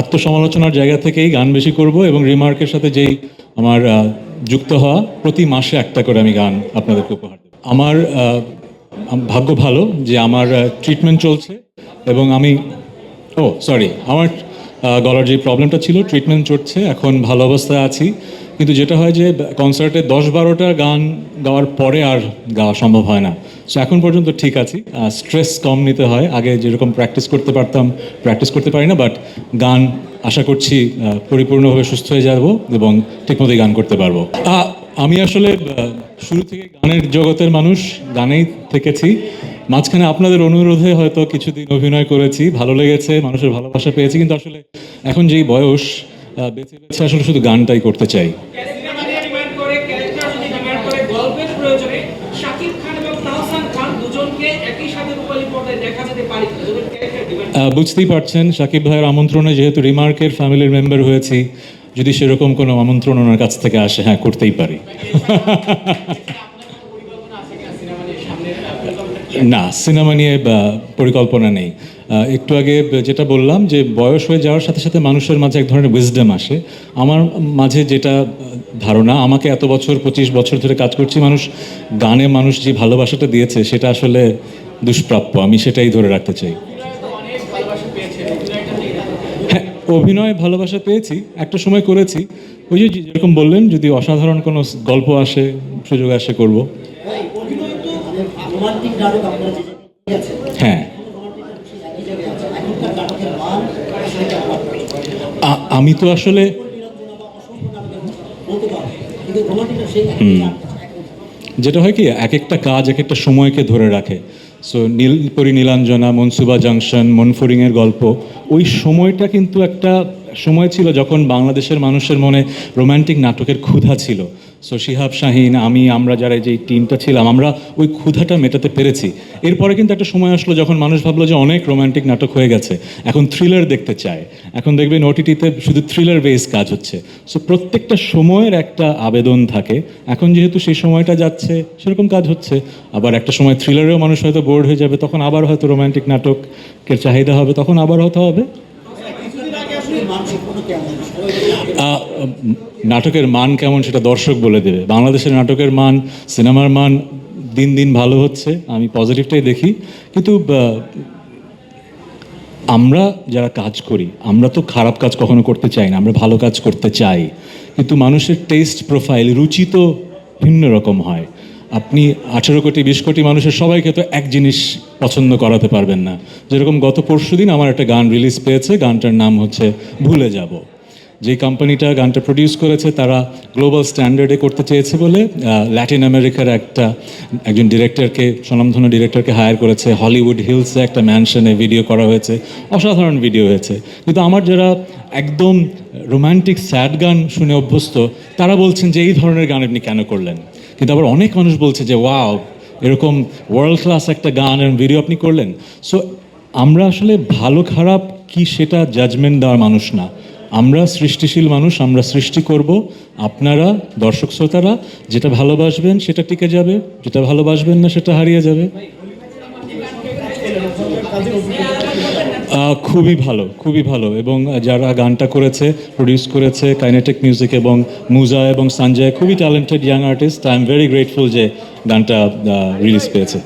আত্মসমালোচনার জায়গা থেকেই গান বেশি করব এবং রিমার্কের সাথে যেই আমার যুক্ত হওয়া প্রতি মাসে একটা করে আমি গান আপনাদেরকে উপহার দেব। আমার ভাগ্য ভালো যে আমার ট্রিটমেন্ট চলছে এবং আমি, ও সরি আমার গলার যে প্রবলেমটা ছিল ট্রিটমেন্ট চলছে এখন ভালো অবস্থায় আছি। কিন্তু যেটা হয় যে কনসার্টে দশ বারোটা গান গাওয়ার পরে আর গাওয়া সম্ভব হয় না। সো এখন পর্যন্ত ঠিক আছি। স্ট্রেস কম নিতে হয়। আগে যেরকম প্র্যাকটিস করতে পারতাম প্র্যাকটিস করতে পারি না বাট গান আশা করছি পরিপূর্ণভাবে সুস্থ হয়ে যাব এবং ঠিকমতোই গান করতে পারব। আমি আসলে শুরু থেকে গানের জগতের মানুষ, গানেই থেকেছি। মাঝখানে আপনাদের অনুরোধে হয়তো কিছুদিন অভিনয় করেছি, ভালো লেগেছে, মানুষের ভালোবাসা পেয়েছি, কিন্তু আসলে এখন যেই বয়স আসলে শুধু গানটাই করতে চাই। বুঝতেই পারছেন সাকিব ভাইয়ের আমন্ত্রণে যেহেতু রিমার্কের ফ্যামিলির মেম্বার হয়েছি যদি সেরকম কোনো আমন্ত্রণ ওনার কাছ থেকে আসে হ্যাঁ করতেই পারি। না সিনেমা নিয়ে পরিকল্পনা নেই। একটু আগে যেটা বললাম যে বয়স হয়ে যাওয়ার সাথে সাথে মানুষের মাঝে এক ধরনের উইজডম আসে। আমার মাঝে যেটা ধারণা আমাকে এত বছর পঁচিশ বছর ধরে কাজ করছি মানুষ গানে মানুষ যে ভালোবাসাটা দিয়েছে সেটা আসলে দুষ্প্রাপ্য আমি সেটাই ধরে রাখতে চাই। হ্যাঁ অভিনয় ভালোবাসা পেয়েছি একটা সময় করেছি। ওই যে যেরকম বললেন যদি অসাধারণ কোনো গল্প আসে সুযোগ আসে করব। অভিনয় আমি তো আসলে যেটা হয় কি, এক একটা কাজ, এক একটা সময়কে ধরে রাখে। সো নীলপরি নীলাঞ্জনা, মনসুবা জাংশন, মনফরিংয়ের গল্প, ওই সময়টা কিন্তু একটা সময় ছিল যখন বাংলাদেশের মানুষের মনে রোমান্টিক নাটকের ক্ষুধা ছিল। সো শিহাব শাহিন, আমি, আমরা যারা যে টিমটা ছিলাম, আমরা ওই ক্ষুধাটা মেটাতে পেরেছি। এরপরে কিন্তু একটা সময় আসলো যখন মানুষ ভাবলো যে অনেক রোমান্টিক নাটক হয়ে গেছে। এখন থ্রিলার দেখতে চায়। এখন দেখবেন ওটিটিতে শুধু থ্রিলার বেস কাজ হচ্ছে। সো প্রত্যেকটা সময়ের একটা আবেদন থাকে। এখন যেহেতু সেই সময়টা যাচ্ছে, সেরকম কাজ হচ্ছে। আবার একটা সময় থ্রিলারেও মানুষ হয়তো বোর্ড হয়ে যাবে, তখন আবার হয়তো রোমান্টিক নাটকের চাহিদা হবে, তখন আবার হয়তো হবে কিছুদিন আগে আসলে মান সম্পূর্ণ কেমন সবাই আহ, উম, নাটকের মান কেমন? সেটা দর্শক বলে দেবে। বাংলাদেশের নাটকের মান, সিনেমার মান দিন দিন ভালো হচ্ছে, আমি পজিটিভটাই দেখি। কিন্তু আমরা যারা কাজ করি, আমরা তো খারাপ কাজ কখনো করতে চাই না, আমরা ভালো কাজ করতে চাই। কিন্তু মানুষের টেস্ট প্রোফাইল রুচি তো ভিন্ন রকম হয়। আপনি আঠেরো কোটি, বিশ কোটি মানুষের সবাইকে তো এক জিনিস পছন্দ করাতে পারবেন না। যেরকম গত পরশু দিন আমার একটা গান রিলিজ পেয়েছে, গানটার নাম হচ্ছে ভুলে যাব। যে কোম্পানিটা গানটা প্রডিউস করেছে, তারা গ্লোবাল স্ট্যান্ডার্ডে করতে চেয়েছে বলে ল্যাটিন আমেরিকার একটা, একজন ডিরেক্টরকে স্বনামধন্য ডিরেক্টরকে হায়ার করেছে। হলিউড হিলসে একটা ম্যানশনে ভিডিও করা হয়েছে। অসাধারণ ভিডিও হয়েছে। কিন্তু আমার যারা একদম রোমান্টিক স্যাড গান শুনে অভ্যস্ত, তারা বলছেন যে এই ধরনের গান আপনি কেন করলেন? কিন্তু আবার অনেক মানুষ বলছে যে ওয়াও এরকম ওয়ার্ল্ড ক্লাস একটা গান এবং ভিডিও আপনি করলেন। সো আমরা আসলে ভালো খারাপ কি সেটা জাজমেন্ট দেওয়ার মানুষ না। আমরা সৃষ্টিশীল মানুষ, আমরা সৃষ্টি করব। আপনারা, দর্শক শ্রোতারা, যেটা ভালোবাসবেন সেটা টিকে যাবে, যেটা ভালোবাসবেন না সেটা হারিয়ে যাবে। খুবই ভালো খুবই ভালো। এবং যারা গানটা করেছে প্রডিউস করেছে কাইনেটিক মিউজিক এবং মুজা এবং সঞ্জয় খুবই talented young artist I am very grateful যে গানটা রিলিজ পেয়েছে।